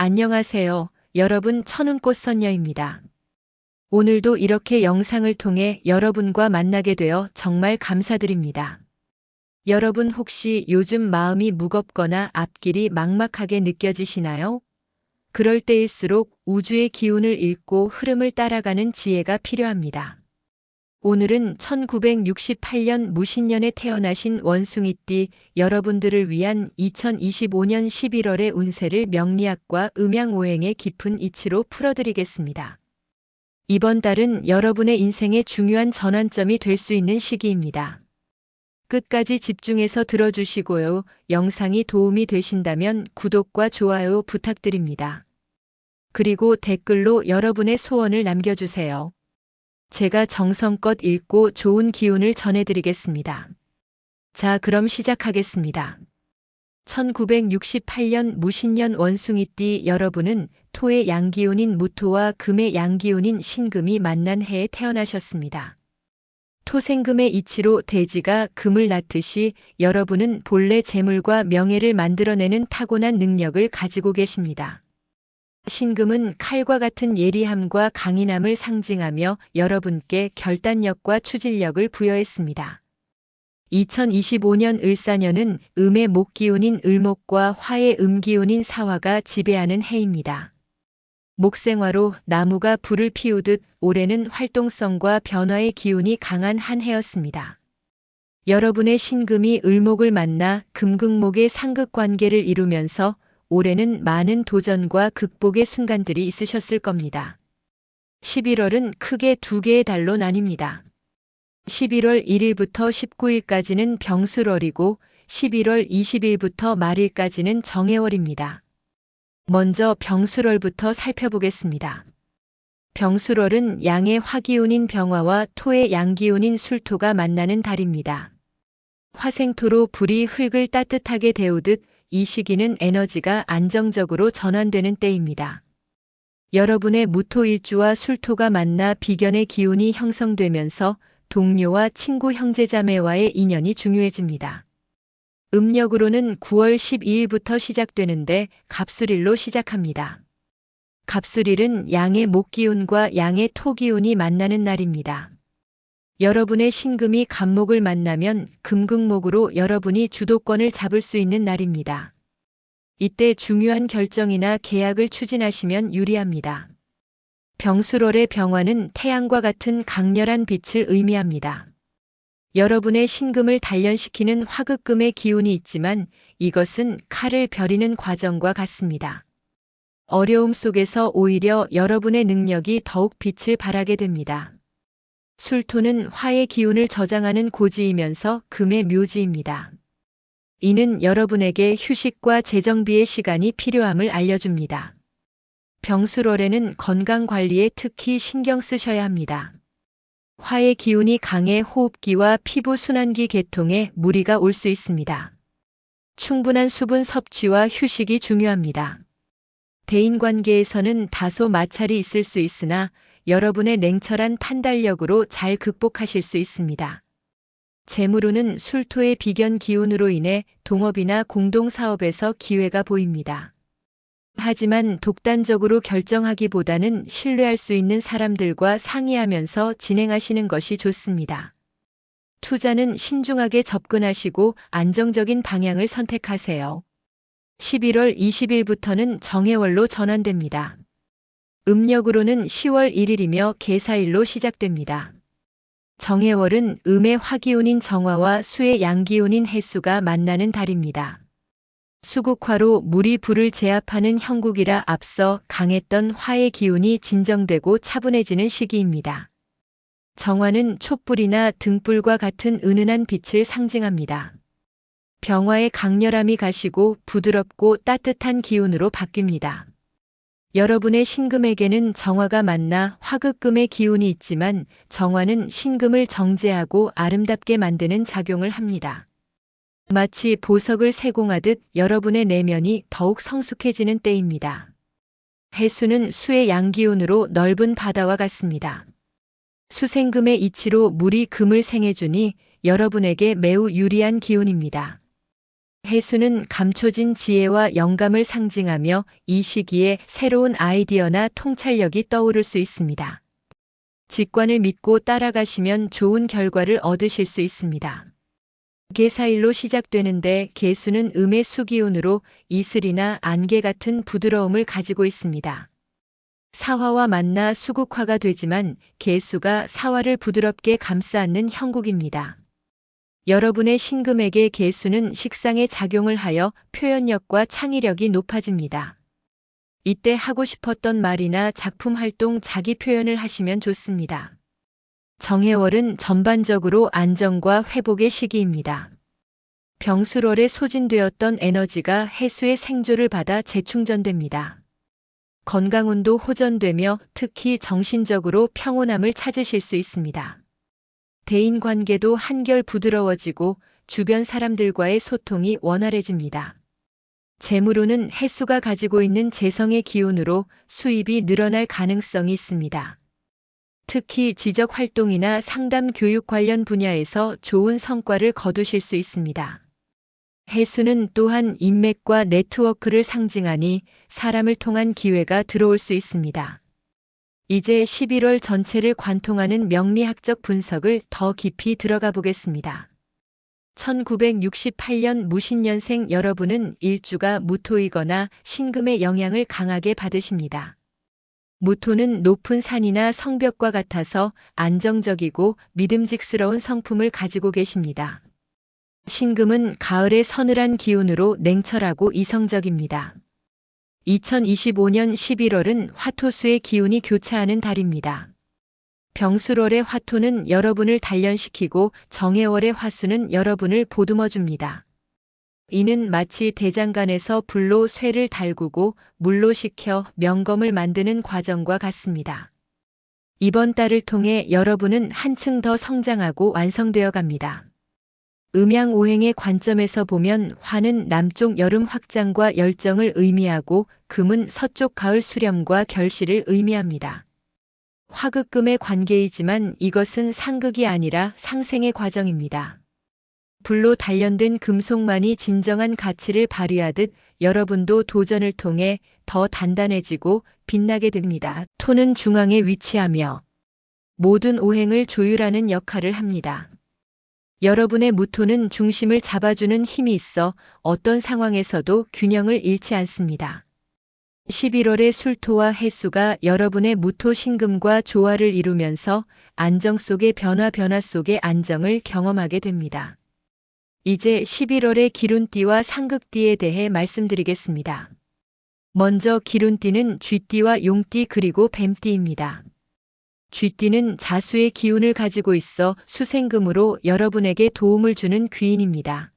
안녕하세요. 여러분 천운꽃 선녀입니다. 오늘도 이렇게 영상을 통해 여러분과 만나게 되어 정말 감사드립니다. 여러분 혹시 요즘 마음이 무겁거나 앞길이 막막하게 느껴지시나요? 그럴 때일수록 우주의 기운을 읽고 흐름을 따라가는 지혜가 필요합니다. 오늘은 1968년 무신년에 태어나신 원숭이띠 여러분들을 위한 2025년 11월의 운세를 명리학과 음양오행의 깊은 이치로 풀어드리겠습니다. 이번 달은 여러분의 인생의 중요한 전환점이 될 수 있는 시기입니다. 끝까지 집중해서 들어주시고요. 영상이 도움이 되신다면 구독과 좋아요 부탁드립니다. 그리고 댓글로 여러분의 소원을 남겨주세요. 제가 정성껏 읽고 좋은 기운을 전해드리겠습니다. 자, 그럼 시작하겠습니다. 1968년 무신년 원숭이띠 여러분은 토의 양기운인 무토와 금의 양기운인 신금이 만난 해에 태어나셨습니다. 토생금의 이치로 대지가 금을 낳듯이 여러분은 본래 재물과 명예를 만들어내는 타고난 능력을 가지고 계십니다. 신금은 칼과 같은 예리함과 강인함을 상징하며 여러분께 결단력과 추진력을 부여했습니다. 2025년 을사년은 음의 목기운인 을목과 화의 음기운인 사화가 지배하는 해입니다. 목생화로 나무가 불을 피우듯 올해는 활동성과 변화의 기운이 강한 한 해였습니다. 여러분의 신금이 을목을 만나 금극목의 상극 관계를 이루면서 올해는 많은 도전과 극복의 순간들이 있으셨을 겁니다. 11월은 크게 두 개의 달로 나뉩니다. 11월 1일부터 19일까지는 병술월이고 11월 20일부터 말일까지는 정해월입니다. 먼저 병술월부터 살펴보겠습니다. 병술월은 양의 화기운인 병화와 토의 양기운인 술토가 만나는 달입니다. 화생토로 불이 흙을 따뜻하게 데우듯 이 시기는 에너지가 안정적으로 전환되는 때입니다. 여러분의 무토일주와 술토가 만나 비견의 기운이 형성되면서 동료와 친구 형제자매와의 인연이 중요해집니다. 음력으로는 9월 12일부터 시작되는데 갑술일로 시작합니다. 갑술일은 양의 목기운과 양의 토기운이 만나는 날입니다. 여러분의 신금이 갑목을 만나면 금극목으로 여러분이 주도권을 잡을 수 있는 날입니다. 이때 중요한 결정이나 계약을 추진하시면 유리합니다. 병술월의 병화는 태양과 같은 강렬한 빛을 의미합니다. 여러분의 신금을 단련시키는 화극금의 기운이 있지만 이것은 칼을 벼리는 과정과 같습니다. 어려움 속에서 오히려 여러분의 능력이 더욱 빛을 발하게 됩니다. 술토는 화의 기운을 저장하는 고지이면서 금의 묘지입니다. 이는 여러분에게 휴식과 재정비의 시간이 필요함을 알려줍니다. 병술월에는 건강 관리에 특히 신경 쓰셔야 합니다. 화의 기운이 강해 호흡기와 피부 순환기 계통에 무리가 올 수 있습니다. 충분한 수분 섭취와 휴식이 중요합니다. 대인 관계에서는 다소 마찰이 있을 수 있으나 여러분의 냉철한 판단력으로 잘 극복하실 수 있습니다. 재물운은 술토의 비견 기운으로 인해 동업이나 공동사업에서 기회가 보입니다. 하지만 독단적으로 결정하기보다는 신뢰할 수 있는 사람들과 상의하면서 진행하시는 것이 좋습니다. 투자는 신중하게 접근하시고 안정적인 방향을 선택하세요. 11월 20일부터는 정해월로 전환됩니다. 음력으로는 10월 1일이며 개사일로 시작됩니다. 정해월은 음의 화기운인 정화와 수의 양기운인 해수가 만나는 달입니다. 수국화로 물이 불을 제압하는 형국이라 앞서 강했던 화의 기운이 진정되고 차분해지는 시기입니다. 정화는 촛불이나 등불과 같은 은은한 빛을 상징합니다. 병화의 강렬함이 가시고 부드럽고 따뜻한 기운으로 바뀝니다. 여러분의 신금에게는 정화가 만나 화극금의 기운이 있지만 정화는 신금을 정제하고 아름답게 만드는 작용을 합니다. 마치 보석을 세공하듯 여러분의 내면이 더욱 성숙해지는 때입니다. 해수는 수의 양기운으로 넓은 바다와 같습니다. 수생금의 이치로 물이 금을 생해주니 여러분에게 매우 유리한 기운입니다. 해수는 감춰진 지혜와 영감을 상징하며 이 시기에 새로운 아이디어나 통찰력이 떠오를 수 있습니다. 직관을 믿고 따라가시면 좋은 결과를 얻으실 수 있습니다. 개사일로 시작되는데 개수는 음의 수기운으로 이슬이나 안개 같은 부드러움을 가지고 있습니다. 사화와 만나 수국화가 되지만 개수가 사화를 부드럽게 감싸 안는 형국입니다. 여러분의 신금에게 개수는 식상의 작용을 하여 표현력과 창의력이 높아집니다. 이때 하고 싶었던 말이나 작품 활동 자기 표현을 하시면 좋습니다. 정해월은 전반적으로 안정과 회복의 시기입니다. 병술월에 소진되었던 에너지가 해수의 생조를 받아 재충전됩니다. 건강운도 호전되며 특히 정신적으로 평온함을 찾으실 수 있습니다. 대인 관계도 한결 부드러워지고 주변 사람들과의 소통이 원활해집니다. 재물운은 해수가 가지고 있는 재성의 기운으로 수입이 늘어날 가능성이 있습니다. 특히 지적 활동이나 상담 교육 관련 분야에서 좋은 성과를 거두실 수 있습니다. 해수는 또한 인맥과 네트워크를 상징하니 사람을 통한 기회가 들어올 수 있습니다. 이제 11월 전체를 관통하는 명리학적 분석을 더 깊이 들어가 보겠습니다. 1968년 무신년생 여러분은 일주가 무토이거나 신금의 영향을 강하게 받으십니다. 무토는 높은 산이나 성벽과 같아서 안정적이고 믿음직스러운 성품을 가지고 계십니다. 신금은 가을의 서늘한 기운으로 냉철하고 이성적입니다. 2025년 11월은 화토수의 기운이 교차하는 달입니다. 병술월의 화토는 여러분을 단련시키고 정해월의 화수는 여러분을 보듬어 줍니다. 이는 마치 대장간에서 불로 쇠를 달구고 물로 식혀 명검을 만드는 과정과 같습니다. 이번 달을 통해 여러분은 한층 더 성장하고 완성되어 갑니다. 음양오행의 관점에서 보면 화는 남쪽 여름 확장과 열정을 의미하고 금은 서쪽 가을 수렴과 결실을 의미합니다. 화극금의 관계이지만 이것은 상극이 아니라 상생의 과정입니다. 불로 단련된 금속만이 진정한 가치를 발휘하듯 여러분도 도전을 통해 더 단단해지고 빛나게 됩니다. 토는 중앙에 위치하며 모든 오행을 조율하는 역할을 합니다. 여러분의 무토는 중심을 잡아주는 힘이 있어 어떤 상황에서도 균형을 잃지 않습니다. 11월의 술토와 해수가 여러분의 무토 신금과 조화를 이루면서 안정 속의 변화 변화 속의 안정을 경험하게 됩니다. 이제 11월의 기룬띠와 상극띠에 대해 말씀드리겠습니다. 먼저 기룬띠는 쥐띠와 용띠 그리고 뱀띠입니다. 쥐띠는 자수의 기운을 가지고 있어 수생금으로 여러분에게 도움을 주는 귀인입니다.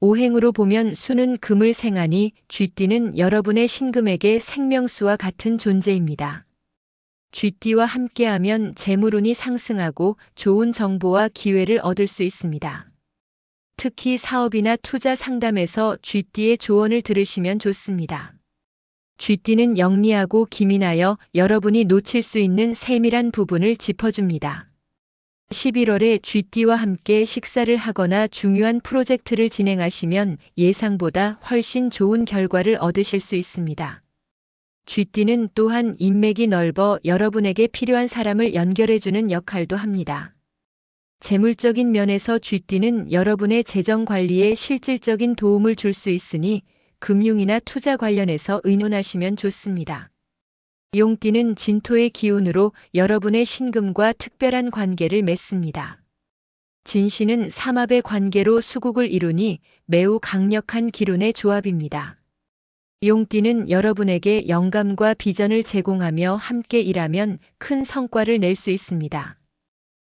오행으로 보면 수는 금을 생하니 쥐띠는 여러분의 신금에게 생명수와 같은 존재입니다. 쥐띠와 함께하면 재물운이 상승하고 좋은 정보와 기회를 얻을 수 있습니다. 특히 사업이나 투자 상담에서 쥐띠의 조언을 들으시면 좋습니다. 쥐띠는 영리하고 기민하여 여러분이 놓칠 수 있는 세밀한 부분을 짚어줍니다. 11월에 쥐띠와 함께 식사를 하거나 중요한 프로젝트를 진행하시면 예상보다 훨씬 좋은 결과를 얻으실 수 있습니다. 쥐띠는 또한 인맥이 넓어 여러분에게 필요한 사람을 연결해주는 역할도 합니다. 재물적인 면에서 쥐띠는 여러분의 재정 관리에 실질적인 도움을 줄 수 있으니 금융이나 투자 관련해서 의논하시면 좋습니다. 용띠는 진토의 기운으로 여러분의 신금과 특별한 관계를 맺습니다. 진신은 삼합의 관계로 수국을 이루니 매우 강력한 기운의 조합입니다. 용띠는 여러분에게 영감과 비전을 제공하며 함께 일하면 큰 성과를 낼 수 있습니다.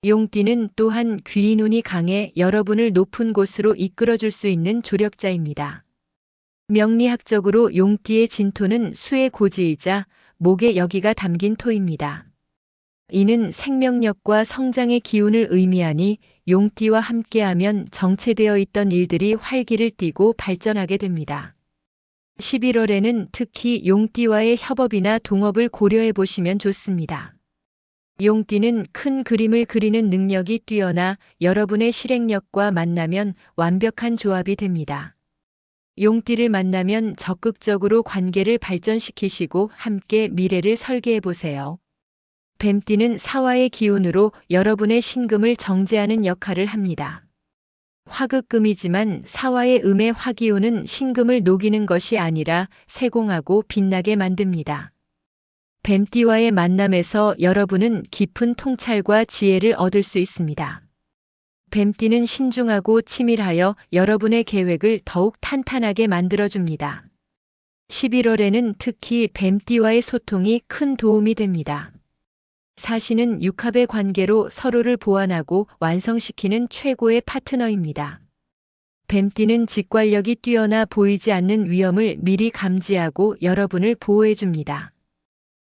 용띠는 또한 귀인운이 강해 여러분을 높은 곳으로 이끌어줄 수 있는 조력자입니다. 명리학적으로 용띠의 진토는 수의 고지이자 목의 여기가 담긴 토입니다. 이는 생명력과 성장의 기운을 의미하니 용띠와 함께하면 정체되어 있던 일들이 활기를 띠고 발전하게 됩니다. 11월에는 특히 용띠와의 협업이나 동업을 고려해 보시면 좋습니다. 용띠는 큰 그림을 그리는 능력이 뛰어나 여러분의 실행력과 만나면 완벽한 조합이 됩니다. 용띠를 만나면 적극적으로 관계를 발전시키시고 함께 미래를 설계해 보세요. 뱀띠는 사화의 기운으로 여러분의 신금을 정제하는 역할을 합니다. 화극금이지만 사화의 음의 화기운은 신금을 녹이는 것이 아니라 세공하고 빛나게 만듭니다. 뱀띠와의 만남에서 여러분은 깊은 통찰과 지혜를 얻을 수 있습니다. 뱀띠는 신중하고 치밀하여 여러분의 계획을 더욱 탄탄하게 만들어줍니다. 11월에는 특히 뱀띠와의 소통이 큰 도움이 됩니다. 사시는 육합의 관계로 서로를 보완하고 완성시키는 최고의 파트너입니다. 뱀띠는 직관력이 뛰어나 보이지 않는 위험을 미리 감지하고 여러분을 보호해줍니다.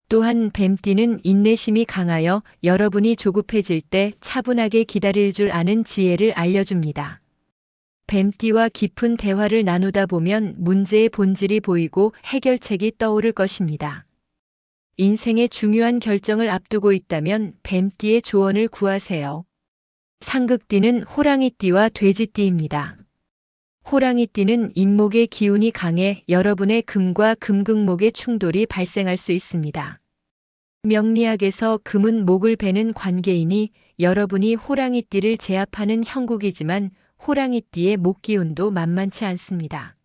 또한 뱀띠는 인내심이 강하여 여러분이 조급해질 때 차분하게 기다릴 줄 아는 지혜를 알려줍니다. 뱀띠와 깊은 대화를 나누다 보면 문제의 본질이 보이고 해결책이 떠오를 것입니다. 인생의 중요한 결정을 앞두고 있다면 뱀띠의 조언을 구하세요. 상극띠는 호랑이띠와 돼지띠입니다. 호랑이띠는 인목의 기운이 강해 여러분의 금과 금극목의 충돌이 발생할 수 있습니다. 명리학에서 금은 목을 베는 관계이니 여러분이 호랑이띠를 제압하는 형국이지만 호랑이띠의 목 기운도 만만치 않습니다.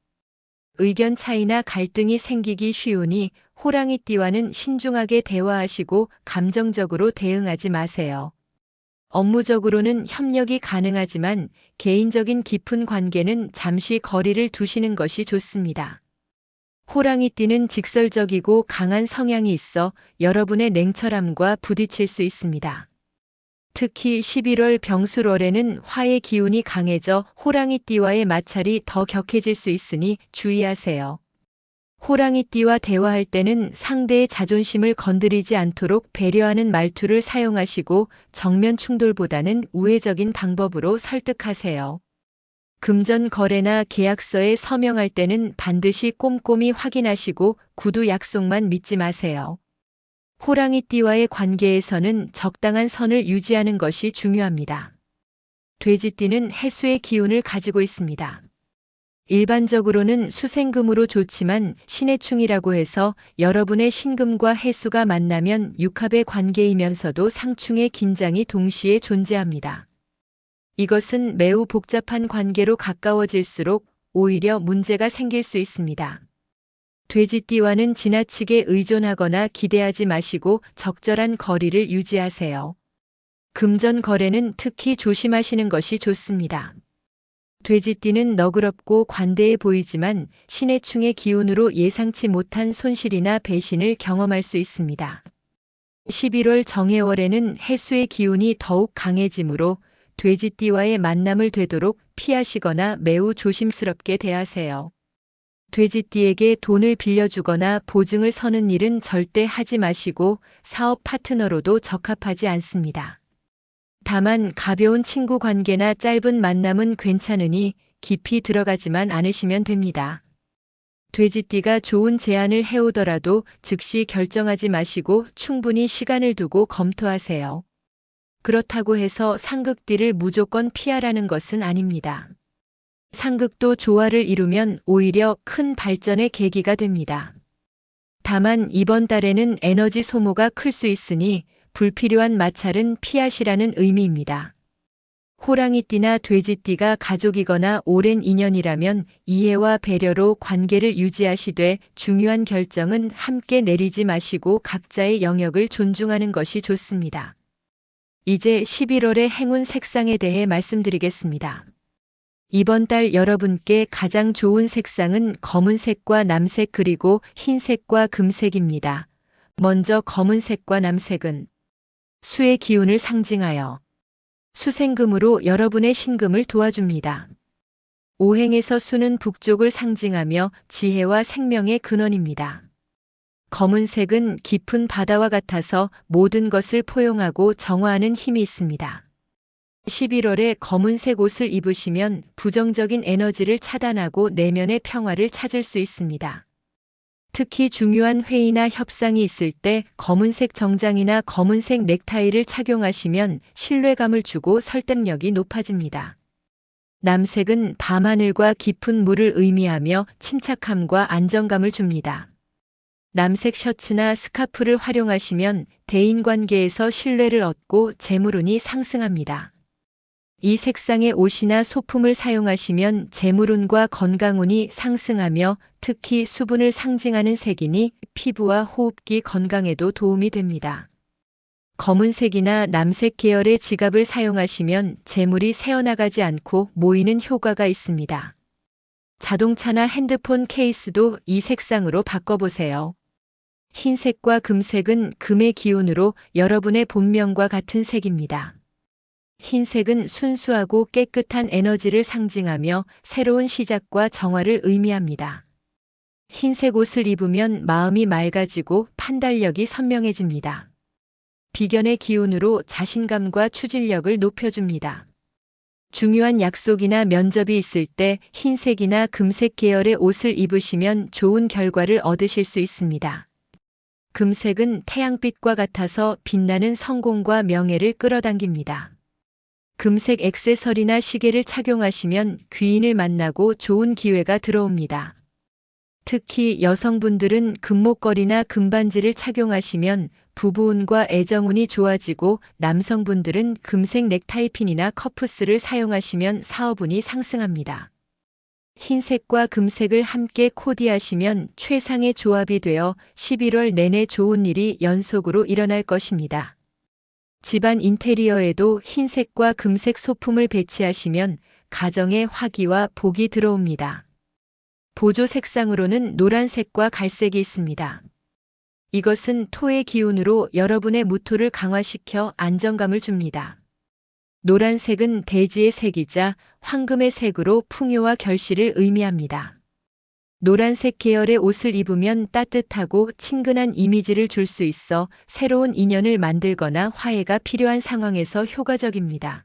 의견 차이나 갈등이 생기기 쉬우니 호랑이띠와는 신중하게 대화하시고 감정적으로 대응하지 마세요. 업무적으로는 협력이 가능하지만 개인적인 깊은 관계는 잠시 거리를 두시는 것이 좋습니다. 호랑이띠는 직설적이고 강한 성향이 있어 여러분의 냉철함과 부딪힐 수 있습니다. 특히 11월 병술월에는 화의 기운이 강해져 호랑이띠와의 마찰이 더 격해질 수 있으니 주의하세요. 호랑이띠와 대화할 때는 상대의 자존심을 건드리지 않도록 배려하는 말투를 사용하시고 정면 충돌보다는 우회적인 방법으로 설득하세요. 금전 거래나 계약서에 서명할 때는 반드시 꼼꼼히 확인하시고 구두 약속만 믿지 마세요. 호랑이띠와의 관계에서는 적당한 선을 유지하는 것이 중요합니다. 돼지띠는 해수의 기운을 가지고 있습니다. 일반적으로는 수생금으로 좋지만 신해충이라고 해서 여러분의 신금과 해수가 만나면 육합의 관계이면서도 상충의 긴장이 동시에 존재합니다. 이것은 매우 복잡한 관계로 가까워질수록 오히려 문제가 생길 수 있습니다. 돼지띠와는 지나치게 의존하거나 기대하지 마시고 적절한 거리를 유지하세요. 금전 거래는 특히 조심하시는 것이 좋습니다. 돼지띠는 너그럽고 관대해 보이지만 신해충의 기운으로 예상치 못한 손실이나 배신을 경험할 수 있습니다. 11월 정해월에는 해수의 기운이 더욱 강해지므로 돼지띠와의 만남을 되도록 피하시거나 매우 조심스럽게 대하세요. 돼지띠에게 돈을 빌려주거나 보증을 서는 일은 절대 하지 마시고 사업 파트너로도 적합하지 않습니다. 다만 가벼운 친구 관계나 짧은 만남은 괜찮으니 깊이 들어가지만 않으시면 됩니다. 돼지띠가 좋은 제안을 해오더라도 즉시 결정하지 마시고 충분히 시간을 두고 검토하세요. 그렇다고 해서 상극띠를 무조건 피하라는 것은 아닙니다. 상극도 조화를 이루면 오히려 큰 발전의 계기가 됩니다. 다만 이번 달에는 에너지 소모가 클 수 있으니 불필요한 마찰은 피하시라는 의미입니다. 호랑이띠나 돼지띠가 가족이거나 오랜 인연이라면 이해와 배려로 관계를 유지하시되 중요한 결정은 함께 내리지 마시고 각자의 영역을 존중하는 것이 좋습니다. 이제 11월의 행운 색상에 대해 말씀드리겠습니다. 이번 달 여러분께 가장 좋은 색상은 검은색과 남색 그리고 흰색과 금색입니다. 먼저 검은색과 남색은 수의 기운을 상징하여 수생금으로 여러분의 신금을 도와줍니다. 오행에서 수는 북쪽을 상징하며 지혜와 생명의 근원입니다. 검은색은 깊은 바다와 같아서 모든 것을 포용하고 정화하는 힘이 있습니다. 11월에 검은색 옷을 입으시면 부정적인 에너지를 차단하고 내면의 평화를 찾을 수 있습니다. 특히 중요한 회의나 협상이 있을 때 검은색 정장이나 검은색 넥타이를 착용하시면 신뢰감을 주고 설득력이 높아집니다. 남색은 밤하늘과 깊은 물을 의미하며 침착함과 안정감을 줍니다. 남색 셔츠나 스카프를 활용하시면 대인 관계에서 신뢰를 얻고 재물운이 상승합니다. 이 색상의 옷이나 소품을 사용하시면 재물운과 건강운이 상승하며 특히 수분을 상징하는 색이니 피부와 호흡기 건강에도 도움이 됩니다. 검은색이나 남색 계열의 지갑을 사용하시면 재물이 새어나가지 않고 모이는 효과가 있습니다. 자동차나 핸드폰 케이스도 이 색상으로 바꿔보세요. 흰색과 금색은 금의 기운으로 여러분의 본명과 같은 색입니다. 흰색은 순수하고 깨끗한 에너지를 상징하며 새로운 시작과 정화를 의미합니다. 흰색 옷을 입으면 마음이 맑아지고 판단력이 선명해집니다. 비견의 기운으로 자신감과 추진력을 높여줍니다. 중요한 약속이나 면접이 있을 때 흰색이나 금색 계열의 옷을 입으시면 좋은 결과를 얻으실 수 있습니다. 금색은 태양빛과 같아서 빛나는 성공과 명예를 끌어당깁니다. 금색 액세서리나 시계를 착용하시면 귀인을 만나고 좋은 기회가 들어옵니다. 특히 여성분들은 금목걸이나 금반지를 착용하시면 부부운과 애정운이 좋아지고 남성분들은 금색 넥타이핀이나 커프스를 사용하시면 사업운이 상승합니다. 흰색과 금색을 함께 코디하시면 최상의 조합이 되어 11월 내내 좋은 일이 연속으로 일어날 것입니다. 집안 인테리어에도 흰색과 금색 소품을 배치하시면 가정에 화기와 복이 들어옵니다. 보조 색상으로는 노란색과 갈색이 있습니다. 이것은 토의 기운으로 여러분의 무토를 강화시켜 안정감을 줍니다. 노란색은 대지의 색이자 황금의 색으로 풍요와 결실을 의미합니다. 노란색 계열의 옷을 입으면 따뜻하고 친근한 이미지를 줄 수 있어 새로운 인연을 만들거나 화해가 필요한 상황에서 효과적입니다.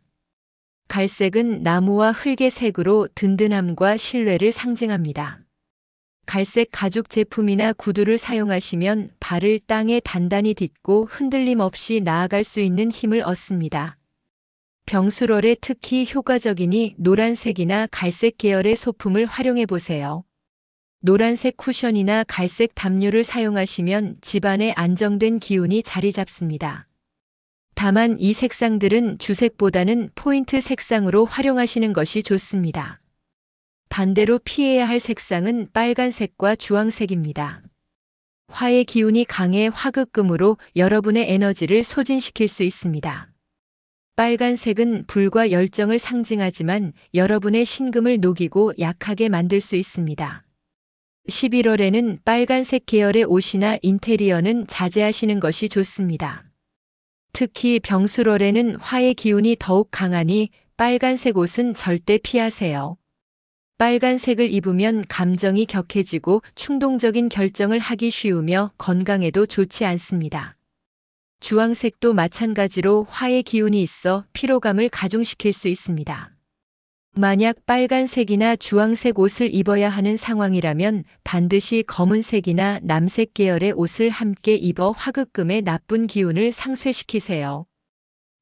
갈색은 나무와 흙의 색으로 든든함과 신뢰를 상징합니다. 갈색 가죽 제품이나 구두를 사용하시면 발을 땅에 단단히 딛고 흔들림 없이 나아갈 수 있는 힘을 얻습니다. 병수럴에 특히 효과적이니 노란색이나 갈색 계열의 소품을 활용해 보세요. 노란색 쿠션이나 갈색 담요를 사용하시면 집안에 안정된 기운이 자리 잡습니다. 다만 이 색상들은 주색보다는 포인트 색상으로 활용하시는 것이 좋습니다. 반대로 피해야 할 색상은 빨간색과 주황색입니다. 화의 기운이 강해 화극금으로 여러분의 에너지를 소진시킬 수 있습니다. 빨간색은 불과 열정을 상징하지만 여러분의 신금을 녹이고 약하게 만들 수 있습니다. 11월에는 빨간색 계열의 옷이나 인테리어는 자제하시는 것이 좋습니다. 특히 병술월에는 화의 기운이 더욱 강하니 빨간색 옷은 절대 피하세요. 빨간색을 입으면 감정이 격해지고 충동적인 결정을 하기 쉬우며 건강에도 좋지 않습니다. 주황색도 마찬가지로 화의 기운이 있어 피로감을 가중시킬 수 있습니다. 만약 빨간색이나 주황색 옷을 입어야 하는 상황이라면 반드시 검은색이나 남색 계열의 옷을 함께 입어 화극금의 나쁜 기운을 상쇄시키세요.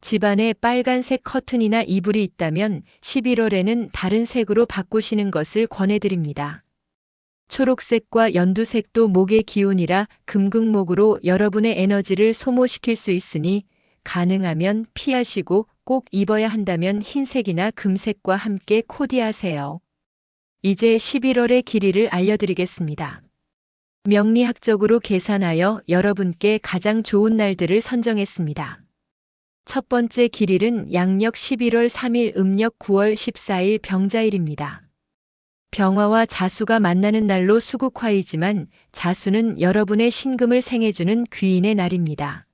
집안에 빨간색 커튼이나 이불이 있다면 11월에는 다른 색으로 바꾸시는 것을 권해드립니다. 초록색과 연두색도 목의 기운이라 금극목으로 여러분의 에너지를 소모시킬 수 있으니 가능하면 피하시고 꼭 입어야 한다면 흰색이나 금색과 함께 코디하세요. 이제 11월의 길이를 알려드리겠습니다. 명리학적으로 계산하여 여러분께 가장 좋은 날들을 선정했습니다. 첫 번째 길일은 양력 11월 3일 음력 9월 14일 병자일입니다. 병화와 자수가 만나는 날로 수국화이지만 자수는 여러분의 신금을 생해주는 귀인의 날입니다.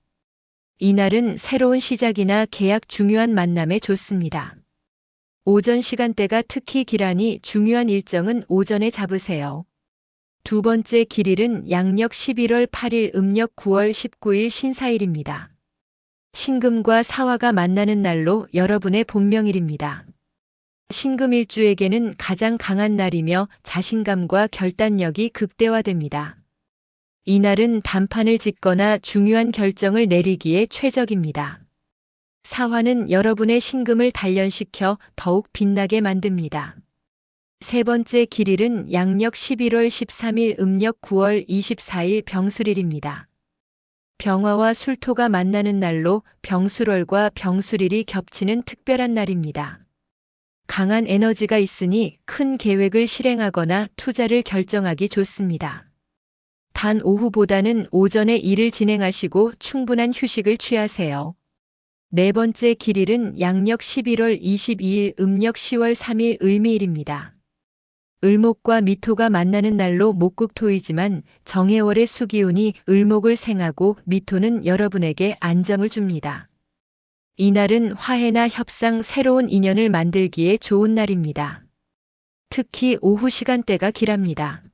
이날은 새로운 시작이나 계약 중요한 만남에 좋습니다. 오전 시간대가 특히 기라니 중요한 일정은 오전에 잡으세요. 두 번째 길일은 양력 11월 8일 음력 9월 19일 신사일입니다. 신금과 사화가 만나는 날로 여러분의 본명일입니다. 신금일주에게는 가장 강한 날이며 자신감과 결단력이 극대화됩니다. 이날은 단판을 짓거나 중요한 결정을 내리기에 최적입니다. 사화는 여러분의 신금을 단련시켜 더욱 빛나게 만듭니다. 세 번째 길일은 양력 11월 13일 음력 9월 24일 병술일입니다. 병화와 술토가 만나는 날로 병술월과 병술일이 겹치는 특별한 날입니다. 강한 에너지가 있으니 큰 계획을 실행하거나 투자를 결정하기 좋습니다. 단 오후보다는 오전에 일을 진행하시고 충분한 휴식을 취하세요. 네 번째 길일은 양력 11월 22일 음력 10월 3일 을미일입니다. 을목과 미토가 만나는 날로 목국토이지만 정해월의 수기운이 을목을 생하고 미토는 여러분에게 안정을 줍니다. 이날은 화해나 협상, 새로운 인연을 만들기에 좋은 날입니다. 특히 오후 시간대가 길합니다.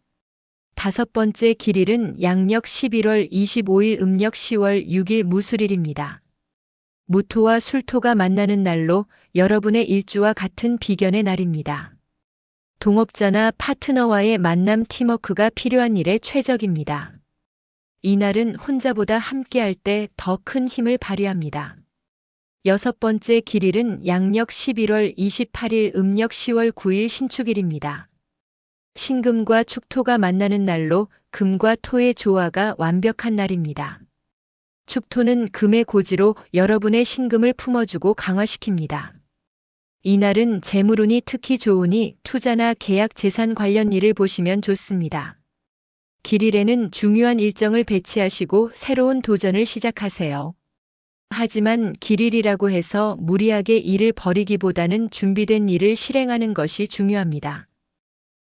다섯 번째 길일은 양력 11월 25일 음력 10월 6일 무술일입니다. 무토와 술토가 만나는 날로 여러분의 일주와 같은 비견의 날입니다. 동업자나 파트너와의 만남 팀워크가 필요한 일에 최적입니다. 이날은 혼자보다 함께할 때 더 큰 힘을 발휘합니다. 여섯 번째 길일은 양력 11월 28일 음력 10월 9일 신축일입니다. 신금과 축토가 만나는 날로 금과 토의 조화가 완벽한 날입니다. 축토는 금의 고지로 여러분의 신금을 품어주고 강화시킵니다. 이날은 재물운이 특히 좋으니 투자나 계약 재산 관련 일을 보시면 좋습니다. 길일에는 중요한 일정을 배치하시고 새로운 도전을 시작하세요. 하지만 길일이라고 해서 무리하게 일을 벌이기보다는 준비된 일을 실행하는 것이 중요합니다.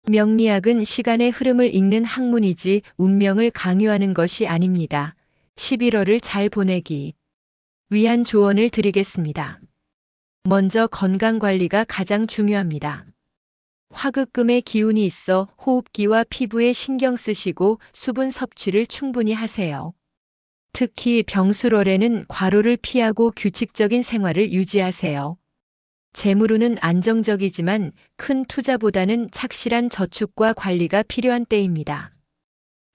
명리학은 시간의 흐름을 읽는 학문이지 운명을 강요하는 것이 아닙니다. 11월을 잘 보내기 위한 조언을 드리겠습니다. 먼저 건강 관리가 가장 중요합니다. 화극금의 기운이 있어 호흡기와 피부에 신경 쓰시고 수분 섭취를 충분히 하세요. 특히 병술월에는 과로를 피하고 규칙적인 생활을 유지하세요. 재물운은 안정적이지만 큰 투자보다는 착실한 저축과 관리가 필요한 때입니다.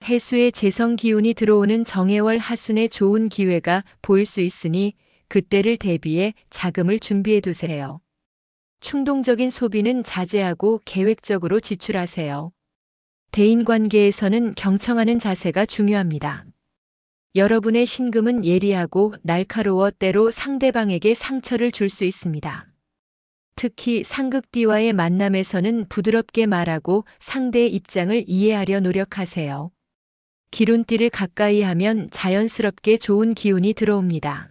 해수의 재성 기운이 들어오는 정해월 하순에 좋은 기회가 보일 수 있으니 그때를 대비해 자금을 준비해 두세요. 충동적인 소비는 자제하고 계획적으로 지출하세요. 대인 관계에서는 경청하는 자세가 중요합니다. 여러분의 신금은 예리하고 날카로워 때로 상대방에게 상처를 줄 수 있습니다. 특히 상극띠와의 만남에서는 부드럽게 말하고 상대의 입장을 이해하려 노력하세요. 기룬띠를 가까이 하면 자연스럽게 좋은 기운이 들어옵니다.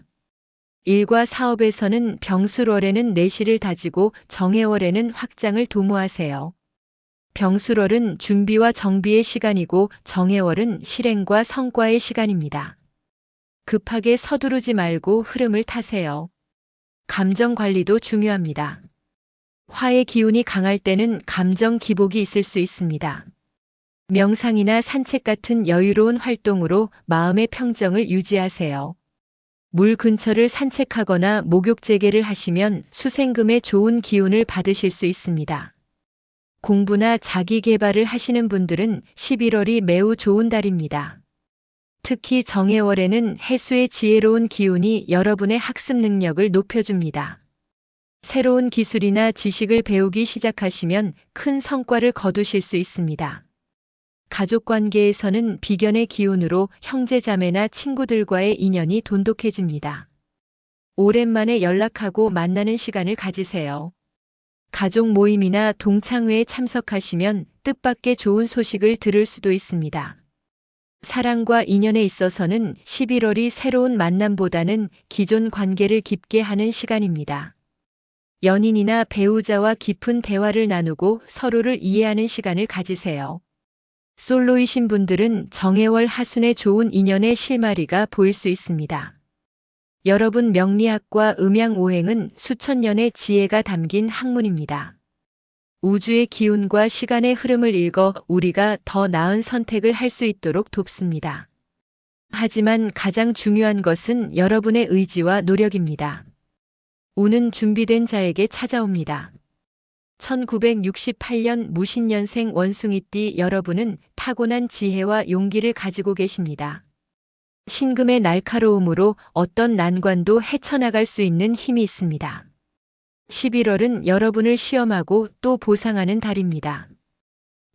일과 사업에서는 병술월에는 내실을 다지고 정해월에는 확장을 도모하세요. 병술월은 준비와 정비의 시간이고 정해월은 실행과 성과의 시간입니다. 급하게 서두르지 말고 흐름을 타세요. 감정 관리도 중요합니다. 화의 기운이 강할 때는 감정 기복이 있을 수 있습니다. 명상이나 산책 같은 여유로운 활동으로 마음의 평정을 유지하세요. 물 근처를 산책하거나 목욕 재개를 하시면 수생금의 좋은 기운을 받으실 수 있습니다. 공부나 자기 개발을 하시는 분들은 11월이 매우 좋은 달입니다. 특히 정해월에는 해수의 지혜로운 기운이 여러분의 학습 능력을 높여줍니다. 새로운 기술이나 지식을 배우기 시작하시면 큰 성과를 거두실 수 있습니다. 가족 관계에서는 비견의 기운으로 형제 자매나 친구들과의 인연이 돈독해집니다. 오랜만에 연락하고 만나는 시간을 가지세요. 가족 모임이나 동창회에 참석하시면 뜻밖의 좋은 소식을 들을 수도 있습니다. 사랑과 인연에 있어서는 11월이 새로운 만남보다는 기존 관계를 깊게 하는 시간입니다. 연인이나 배우자와 깊은 대화를 나누고 서로를 이해하는 시간을 가지세요. 솔로이신 분들은 정해월 하순에 좋은 인연의 실마리가 보일 수 있습니다. 여러분 명리학과 음양오행은 수천 년의 지혜가 담긴 학문입니다. 우주의 기운과 시간의 흐름을 읽어 우리가 더 나은 선택을 할 수 있도록 돕습니다. 하지만 가장 중요한 것은 여러분의 의지와 노력입니다. 운은 준비된 자에게 찾아옵니다. 1968년 무신년생 원숭이띠 여러분은 타고난 지혜와 용기를 가지고 계십니다. 신금의 날카로움으로 어떤 난관도 헤쳐나갈 수 있는 힘이 있습니다. 11월은 여러분을 시험하고 또 보상하는 달입니다.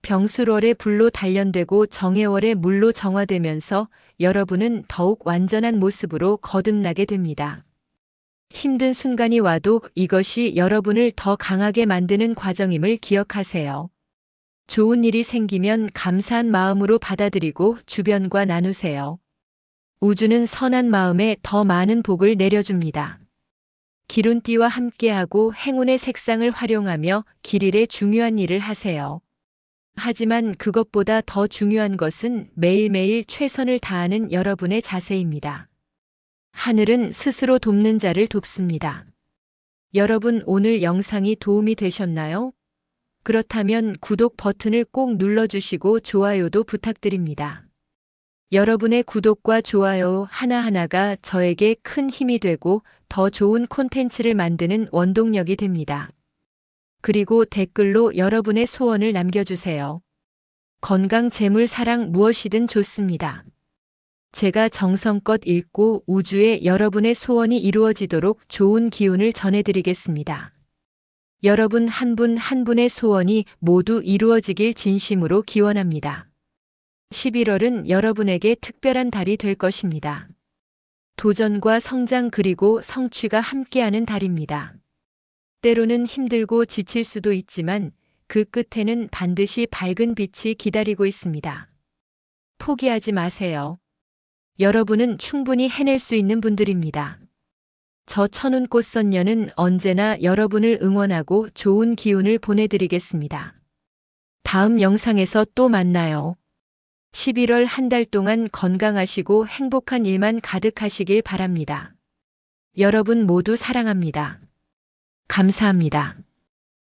병술월의 불로 단련되고 정해월의 물로 정화되면서 여러분은 더욱 완전한 모습으로 거듭나게 됩니다. 힘든 순간이 와도 이것이 여러분을 더 강하게 만드는 과정임을 기억하세요. 좋은 일이 생기면 감사한 마음으로 받아들이고 주변과 나누세요. 우주는 선한 마음에 더 많은 복을 내려줍니다. 기룬띠와 함께하고 행운의 색상을 활용하며 길일의 중요한 일을 하세요. 하지만 그것보다 더 중요한 것은 매일매일 최선을 다하는 여러분의 자세입니다. 하늘은 스스로 돕는 자를 돕습니다. 여러분 오늘 영상이 도움이 되셨나요? 그렇다면 구독 버튼을 꼭 눌러주시고 좋아요도 부탁드립니다. 여러분의 구독과 좋아요 하나하나가 저에게 큰 힘이 되고 더 좋은 콘텐츠를 만드는 원동력이 됩니다. 그리고 댓글로 여러분의 소원을 남겨주세요. 건강, 재물, 사랑 무엇이든 좋습니다. 제가 정성껏 읽고 우주에 여러분의 소원이 이루어지도록 좋은 기운을 전해드리겠습니다. 여러분 한분한 분의 소원이 모두 이루어지길 진심으로 기원합니다. 11월은 여러분에게 특별한 달이 될 것입니다. 도전과 성장 그리고 성취가 함께하는 달입니다. 때로는 힘들고 지칠 수도 있지만 그 끝에는 반드시 밝은 빛이 기다리고 있습니다. 포기하지 마세요. 여러분은 충분히 해낼 수 있는 분들입니다. 저 천운 꽃 선녀는 언제나 여러분을 응원하고 좋은 기운을 보내드리겠습니다. 다음 영상에서 또 만나요. 11월 한 달 동안 건강하시고 행복한 일만 가득하시길 바랍니다. 여러분 모두 사랑합니다. 감사합니다.